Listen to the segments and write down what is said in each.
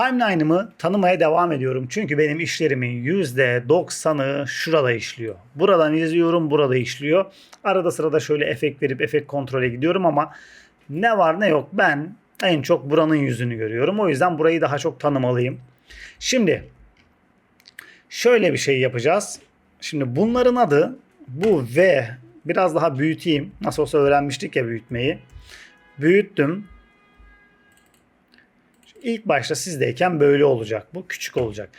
Timeline'ımı tanımaya devam ediyorum. Çünkü benim işlerimin %90'ı şurada işliyor. Buradan izliyorum, burada işliyor. Arada sırada şöyle efekt verip efekt kontrole gidiyorum ama ne var ne yok ben en çok buranın yüzünü görüyorum. O yüzden burayı daha çok tanımalıyım. Şimdi şöyle bir şey yapacağız. Şimdi bunların adı bu V biraz daha büyüteyim. Nasıl olsa öğrenmiştik ya büyütmeyi. Büyüttüm. İlk başta sizdeyken böyle olacak. Bu küçük olacak.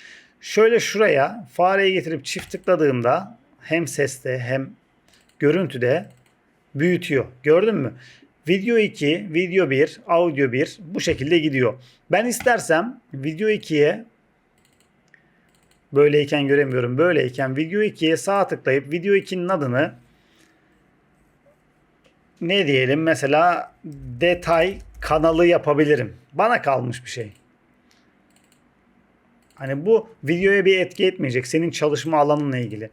Şöyle şuraya fareyi getirip çift tıkladığımda hem seste hem görüntüde büyütüyor. Gördün mü? Video 2, video 1, audio 1 bu şekilde gidiyor. Ben istersem video 2'ye böyleyken göremiyorum. Böyleyken video 2'ye sağ tıklayıp video 2'nin adını ne diyelim mesela detay kanalı yapabilirim. Bana kalmış bir şey. Hani bu videoya bir etki etmeyecek. Senin çalışma alanınla ilgili.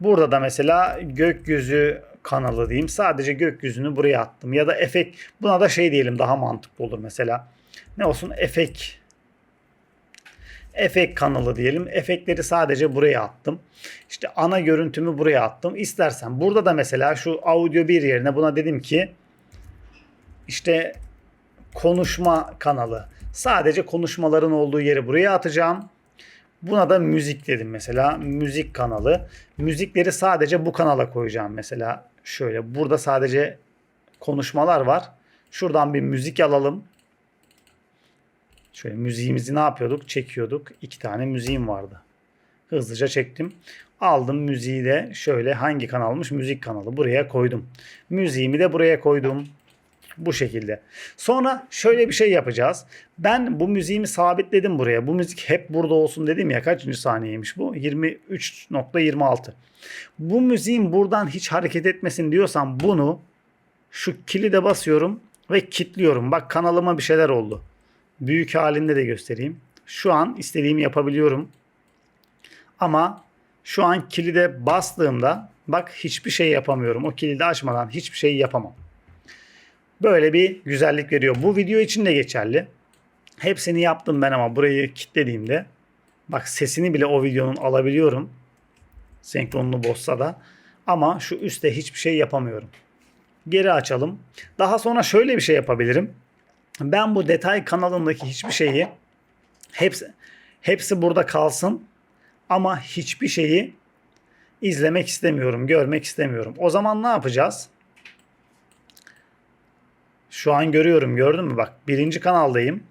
Burada da mesela gökyüzü kanalı diyeyim. Sadece gökyüzünü buraya attım. Ya da efekt. Buna da şey diyelim daha mantıklı olur mesela. Ne olsun? Efekt. Efekt kanalı diyelim. Efektleri sadece buraya attım. İşte ana görüntümü buraya attım. İstersen burada da mesela şu audio bir yerine buna dedim ki işte konuşma kanalı. Sadece konuşmaların olduğu yeri buraya atacağım. Buna da müzik dedim mesela. Müzik kanalı. Müzikleri sadece bu kanala koyacağım mesela. Şöyle burada sadece konuşmalar var. Şuradan bir müzik alalım. Şöyle müziğimizi ne yapıyorduk? Çekiyorduk. İki tane müziğim vardı. Hızlıca çektim. Aldım müziği de şöyle hangi kanalmış? Müzik kanalı. Buraya koydum. Müziğimi de buraya koydum. Bu şekilde. Sonra şöyle bir şey yapacağız. Ben bu müziğimi sabitledim buraya. Bu müzik hep burada olsun dedim ya. Kaçıncı saniyeymiş bu? 23.26. Bu müziğin buradan hiç hareket etmesin diyorsam bunu şu kilide basıyorum ve kilitliyorum. Bak kanalıma bir şeyler oldu. Büyük halinde de göstereyim. Şu an istediğimi yapabiliyorum. Ama şu an kilide bastığımda bak hiçbir şey yapamıyorum. O kilidi açmadan hiçbir şey yapamam. Böyle bir güzellik veriyor. Bu video için de geçerli. Hepsini yaptım ben ama burayı kilitlediğimde bak sesini bile o videonun alabiliyorum. Senkronunu bozsa da. Ama şu üstte hiçbir şey yapamıyorum. Geri açalım. Daha sonra şöyle bir şey yapabilirim. Ben bu detay kanalındaki hiçbir şeyi hepsi hepsi burada kalsın ama hiçbir şeyi izlemek istemiyorum, görmek istemiyorum. O zaman ne yapacağız? Şu an görüyorum gördün mü? Bak birinci kanaldayım.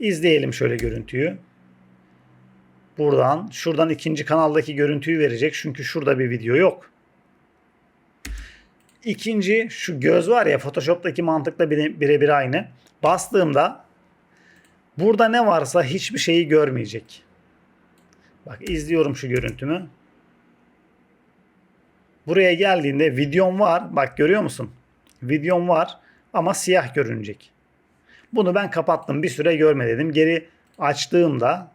İzleyelim şöyle görüntüyü. Buradan şuradan ikinci kanaldaki görüntüyü verecek. Çünkü şurada bir video yok. İkinci şu göz var ya Photoshop'taki mantıkla bire- birebir aynı. Bastığımda burada ne varsa hiçbir şeyi görmeyecek. Bak izliyorum şu görüntümü. Buraya geldiğinde videom var. Bak görüyor musun? Videom var ama siyah görünecek. Bunu ben kapattım. Bir süre görme dedim. Geri açtığımda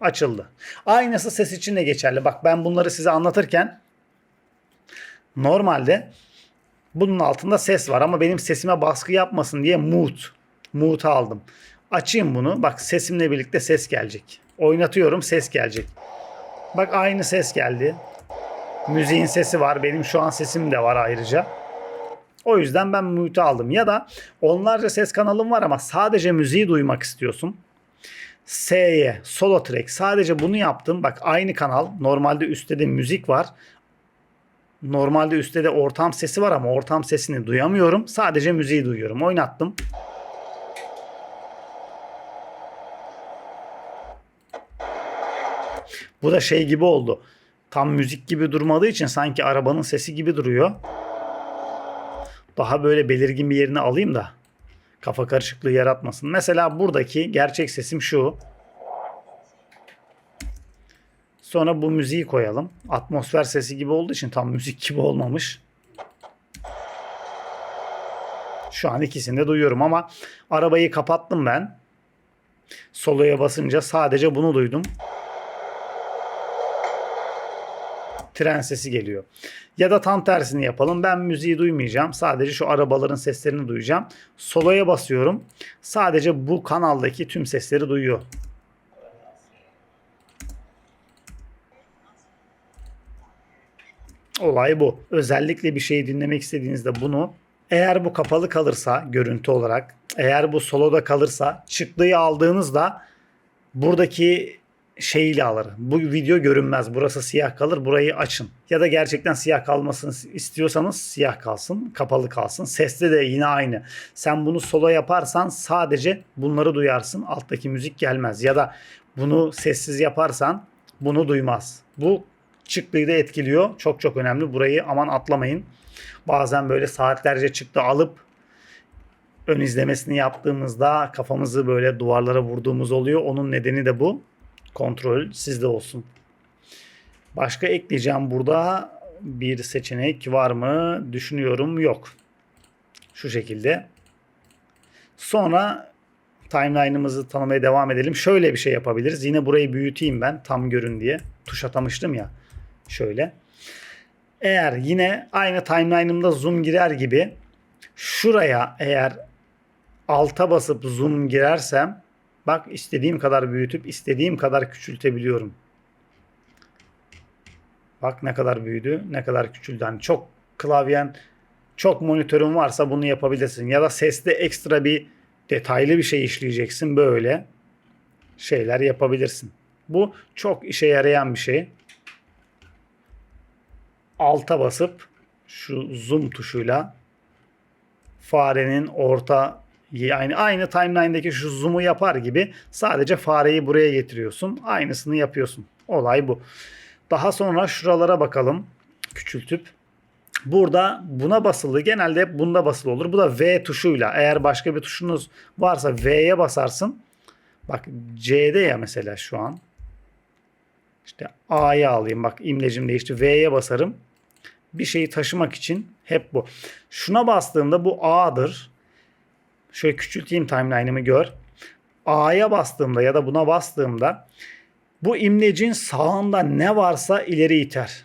açıldı. Aynısı ses için de geçerli. Bak ben bunları size anlatırken normalde bunun altında ses var ama benim sesime baskı yapmasın diye mute. Mute aldım. Açayım bunu. Bak sesimle birlikte ses gelecek. Oynatıyorum ses gelecek. Bak aynı ses geldi. Müziğin sesi var. Benim şu an sesim de var ayrıca. O yüzden ben mute aldım. Ya da onlarca ses kanalım var ama sadece müziği duymak istiyorsun. S'ye solo track sadece bunu yaptım. Bak aynı kanal. Normalde üstte de müzik var. Normalde üstte de ortam sesi var ama ortam sesini duyamıyorum. Sadece müziği duyuyorum. Oynattım. Bu da şey gibi oldu. Tam müzik gibi durmadığı için sanki arabanın sesi gibi duruyor. Daha böyle belirgin bir yerini alayım da kafa karışıklığı yaratmasın. Mesela buradaki gerçek sesim şu. Sonra bu müziği koyalım. Atmosfer sesi gibi olduğu için tam müzik gibi olmamış. Şu an ikisini de duyuyorum ama arabayı kapattım ben. Soloya basınca sadece bunu duydum. Tren sesi geliyor. Ya da tam tersini yapalım. Ben müziği duymayacağım. Sadece şu arabaların seslerini duyacağım. Solo'ya basıyorum. Sadece bu kanaldaki tüm sesleri duyuyor. Olay bu. Özellikle bir şeyi dinlemek istediğinizde bunu eğer bu kapalı kalırsa görüntü olarak eğer bu soloda kalırsa çıktığı aldığınızda buradaki şeyiyle alır. Bu video görünmez. Burası siyah kalır. Burayı açın. Ya da gerçekten siyah kalmasını istiyorsanız siyah kalsın. Kapalı kalsın. Sesli de yine aynı. Sen bunu solo yaparsan sadece bunları duyarsın. Alttaki müzik gelmez. Ya da bunu sessiz yaparsan bunu duymaz. Bu çıktığı da etkiliyor. Çok çok önemli. Burayı aman atlamayın. Bazen böyle saatlerce çıktı alıp ön izlemesini yaptığımızda kafamızı böyle duvarlara vurduğumuz oluyor. Onun nedeni de bu. Kontrol sizde olsun. Başka ekleyeceğim burada bir seçenek var mı? Düşünüyorum yok. Şu şekilde. Sonra timeline'ımızı tanımaya devam edelim. Şöyle bir şey yapabiliriz. Yine burayı büyüteyim ben tam görün diye. Tuş atamıştım ya. Şöyle. Eğer yine aynı timeline'ımda zoom girer gibi şuraya eğer alta basıp zoom girersem bak istediğim kadar büyütüp istediğim kadar küçültebiliyorum. Bak ne kadar büyüdü, ne kadar küçüldü. Hani çok klavyen, çok monitörün varsa bunu yapabilirsin. Ya da seste ekstra bir detaylı bir şey işleyeceksin. Böyle şeyler yapabilirsin. Bu çok işe yarayan bir şey. Alta basıp şu zoom tuşuyla farenin orta yani aynı timeline'deki şu zoom'u yapar gibi sadece fareyi buraya getiriyorsun. Aynısını yapıyorsun. Olay bu. Daha sonra şuralara bakalım. Küçültüp Burada buna basılı genelde hep bunda basılı olur. Bu da V tuşuyla. Eğer başka bir tuşunuz varsa V'ye basarsın. Bak C'de ya mesela şu an. İşte A'ya alayım. Bak imlecim değişti. V'ye basarım. Bir şeyi taşımak için hep bu. Şuna bastığımda bu A'dır. Şöyle küçülteyim timeline'ımı gör. A'ya bastığımda ya da buna bastığımda bu imlecin sağında ne varsa ileri iter.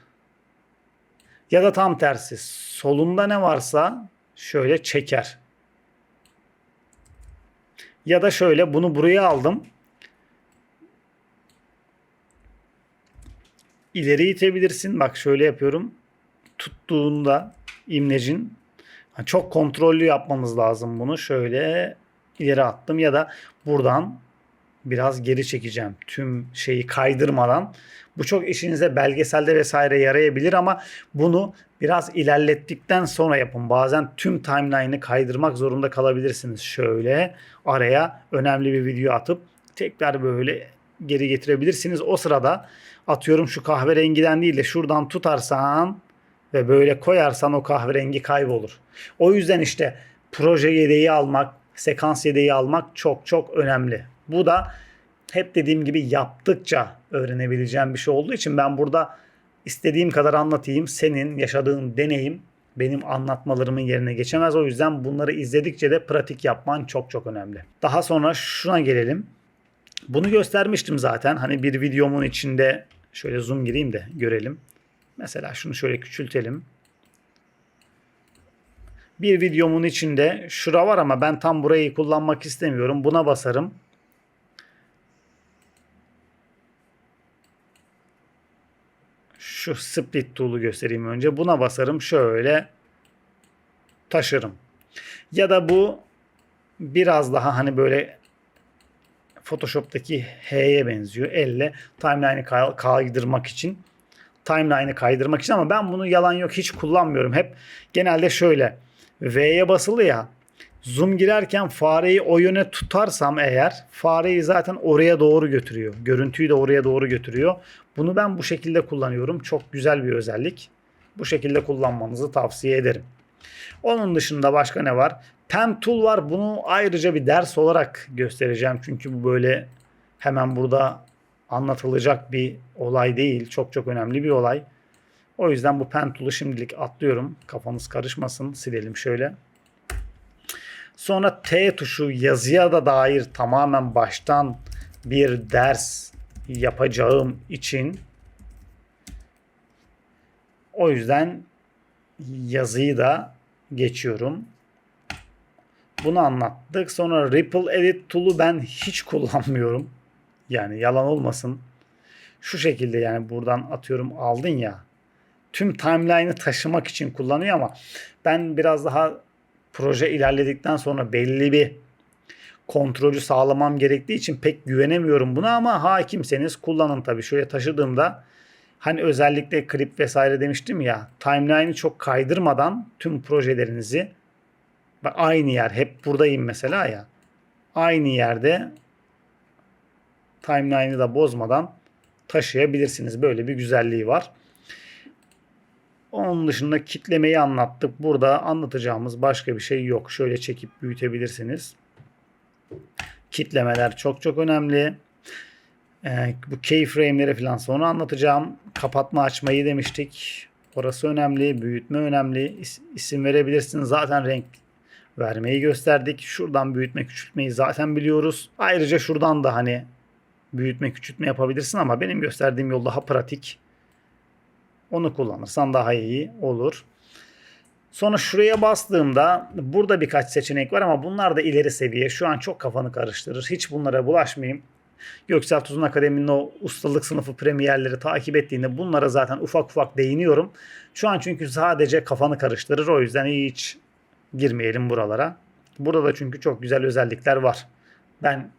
Ya da tam tersi. Solunda ne varsa şöyle çeker. Ya da şöyle bunu buraya aldım. İleri itebilirsin. Bak şöyle yapıyorum. Tuttuğunda imlecin çok kontrollü yapmamız lazım bunu. Şöyle ileri attım ya da buradan biraz geri çekeceğim. Tüm şeyi kaydırmadan. Bu çok işinize belgeselde vesaire yarayabilir ama bunu biraz ilerlettikten sonra yapın. Bazen tüm timeline'ı kaydırmak zorunda kalabilirsiniz. Şöyle araya önemli bir video atıp tekrar böyle geri getirebilirsiniz. O sırada atıyorum şu kahverengiden değil de şuradan tutarsan ve böyle koyarsan o kahverengi kaybolur. O yüzden işte proje yedeği almak, sekans yedeği almak çok çok önemli. Bu da hep dediğim gibi yaptıkça öğrenebileceğim bir şey olduğu için ben burada istediğim kadar anlatayım. Senin yaşadığın deneyim benim anlatmalarımın yerine geçemez. O yüzden bunları izledikçe de pratik yapman çok çok önemli. Daha sonra şuna gelelim. Bunu göstermiştim zaten. Hani bir videomun içinde şöyle zoom gireyim de görelim. Mesela şunu şöyle küçültelim. Bir videomun içinde şura var ama ben tam burayı kullanmak istemiyorum. Buna basarım. Şu split tool'u göstereyim önce. Buna basarım. Şöyle taşırım. Ya da bu biraz daha hani böyle Photoshop'taki H'ye benziyor. Elle timeline'i kaydırmak için. Timeline'ı kaydırmak için ama ben bunu yalan yok hiç kullanmıyorum. Hep genelde şöyle V'ye basılı ya zoom girerken fareyi o yöne tutarsam eğer fareyi zaten oraya doğru götürüyor. Görüntüyü de oraya doğru götürüyor. Bunu ben bu şekilde kullanıyorum. Çok güzel bir özellik. Bu şekilde kullanmanızı tavsiye ederim. Onun dışında başka ne var? Pen Tool var. Bunu ayrıca bir ders olarak göstereceğim. Çünkü bu böyle hemen burada anlatılacak bir olay değil. Çok çok önemli bir olay. O yüzden bu Pen şimdilik atlıyorum. Kafanız karışmasın. Silelim şöyle. Sonra T tuşu yazıya da dair tamamen baştan bir ders yapacağım için O yüzden yazıyı da geçiyorum. Bunu anlattık. Sonra Ripple Edit Tool'u ben hiç kullanmıyorum. Yani yalan olmasın. Şu şekilde yani buradan atıyorum aldın ya. Tüm timeline'ı taşımak için kullanıyor ama ben biraz daha proje ilerledikten sonra belli bir kontrolü sağlamam gerektiği için pek güvenemiyorum buna ama hakimseniz kullanın tabii. Şöyle taşıdığımda hani özellikle klip vesaire demiştim ya timeline'ı çok kaydırmadan tüm projelerinizi bak aynı yer hep buradayım mesela ya aynı yerde timeline'ı da bozmadan taşıyabilirsiniz. Böyle bir güzelliği var. Onun dışında kitlemeyi anlattık. Burada anlatacağımız başka bir şey yok. Şöyle çekip büyütebilirsiniz. Kitlemeler çok çok önemli. Ee, bu keyframe'leri falan sonra anlatacağım. Kapatma açmayı demiştik. Orası önemli. Büyütme önemli. İs- isim verebilirsiniz. Zaten renk vermeyi gösterdik. Şuradan büyütme küçültmeyi zaten biliyoruz. Ayrıca şuradan da hani büyütme küçültme yapabilirsin ama benim gösterdiğim yol daha pratik. Onu kullanırsan daha iyi olur. Sonra şuraya bastığımda burada birkaç seçenek var ama bunlar da ileri seviye. Şu an çok kafanı karıştırır. Hiç bunlara bulaşmayayım. Göksel Tuzun Akademi'nin o ustalık sınıfı premierleri takip ettiğinde bunlara zaten ufak ufak değiniyorum. Şu an çünkü sadece kafanı karıştırır. O yüzden hiç girmeyelim buralara. Burada da çünkü çok güzel özellikler var. Ben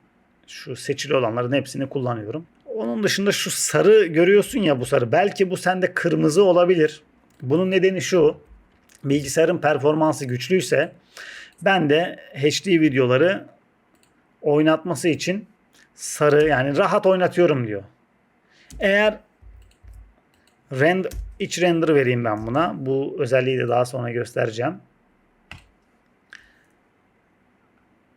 şu seçili olanların hepsini kullanıyorum. Onun dışında şu sarı görüyorsun ya bu sarı. Belki bu sende kırmızı olabilir. Bunun nedeni şu. Bilgisayarın performansı güçlüyse ben de HD videoları oynatması için sarı yani rahat oynatıyorum diyor. Eğer rend iç render vereyim ben buna. Bu özelliği de daha sonra göstereceğim.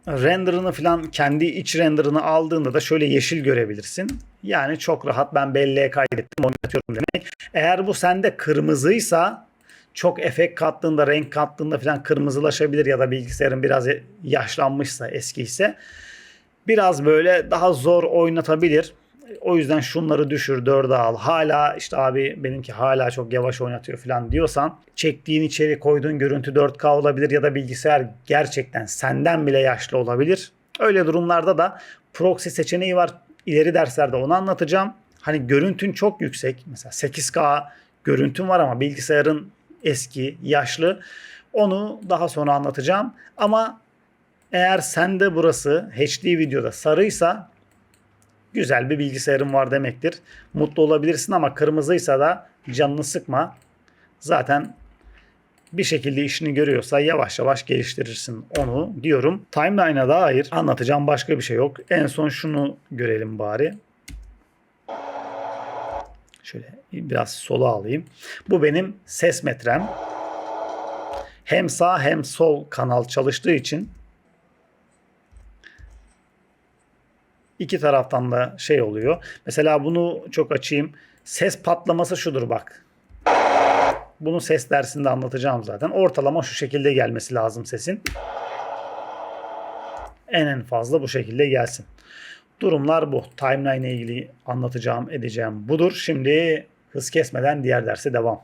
Render'ını falan kendi iç render'ını aldığında da şöyle yeşil görebilirsin. Yani çok rahat ben belleğe kaydettim oynatıyorum demek. Eğer bu sende kırmızıysa çok efekt kattığında renk kattığında falan kırmızılaşabilir ya da bilgisayarın biraz yaşlanmışsa eskiyse biraz böyle daha zor oynatabilir. O yüzden şunları düşür 4'e al. Hala işte abi benimki hala çok yavaş oynatıyor falan diyorsan çektiğin içeri koyduğun görüntü 4K olabilir ya da bilgisayar gerçekten senden bile yaşlı olabilir. Öyle durumlarda da proxy seçeneği var. İleri derslerde onu anlatacağım. Hani görüntün çok yüksek. Mesela 8K görüntün var ama bilgisayarın eski, yaşlı. Onu daha sonra anlatacağım. Ama eğer sende burası HD videoda sarıysa güzel bir bilgisayarın var demektir. Mutlu olabilirsin ama kırmızıysa da canını sıkma. Zaten bir şekilde işini görüyorsa yavaş yavaş geliştirirsin onu diyorum. Timeline'a dair anlatacağım başka bir şey yok. En son şunu görelim bari. Şöyle biraz sola alayım. Bu benim ses metrem. Hem sağ hem sol kanal çalıştığı için iki taraftan da şey oluyor. Mesela bunu çok açayım. Ses patlaması şudur bak. Bunu ses dersinde anlatacağım zaten. Ortalama şu şekilde gelmesi lazım sesin. En en fazla bu şekilde gelsin. Durumlar bu. Timeline ile ilgili anlatacağım, edeceğim budur. Şimdi hız kesmeden diğer derse devam.